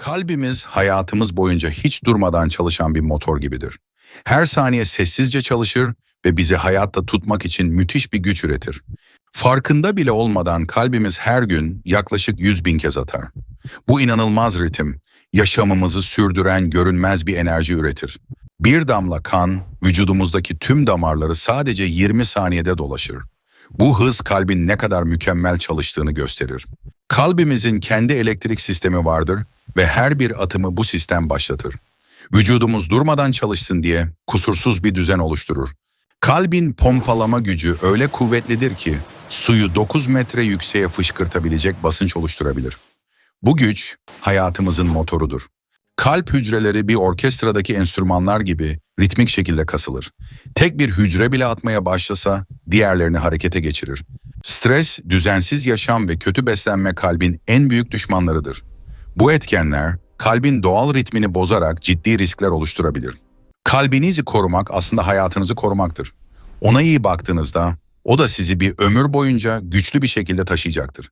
Kalbimiz hayatımız boyunca hiç durmadan çalışan bir motor gibidir. Her saniye sessizce çalışır ve bizi hayatta tutmak için müthiş bir güç üretir. Farkında bile olmadan kalbimiz her gün yaklaşık 100 bin kez atar. Bu inanılmaz ritim, yaşamımızı sürdüren görünmez bir enerji üretir. Bir damla kan, vücudumuzdaki tüm damarları sadece 20 saniyede dolaşır. Bu hız kalbin ne kadar mükemmel çalıştığını gösterir. Kalbimizin kendi elektrik sistemi vardır ve her bir atımı bu sistem başlatır. Vücudumuz durmadan çalışsın diye kusursuz bir düzen oluşturur. Kalbin pompalama gücü öyle kuvvetlidir ki suyu 9 metre yükseğe fışkırtabilecek basınç oluşturabilir. Bu güç hayatımızın motorudur. Kalp hücreleri bir orkestradaki enstrümanlar gibi ritmik şekilde kasılır. Tek bir hücre bile atmaya başlasa diğerlerini harekete geçirir. Stres, düzensiz yaşam ve kötü beslenme kalbin en büyük düşmanlarıdır. Bu etkenler kalbin doğal ritmini bozarak ciddi riskler oluşturabilir. Kalbinizi korumak aslında hayatınızı korumaktır. Ona iyi baktığınızda o da sizi bir ömür boyunca güçlü bir şekilde taşıyacaktır.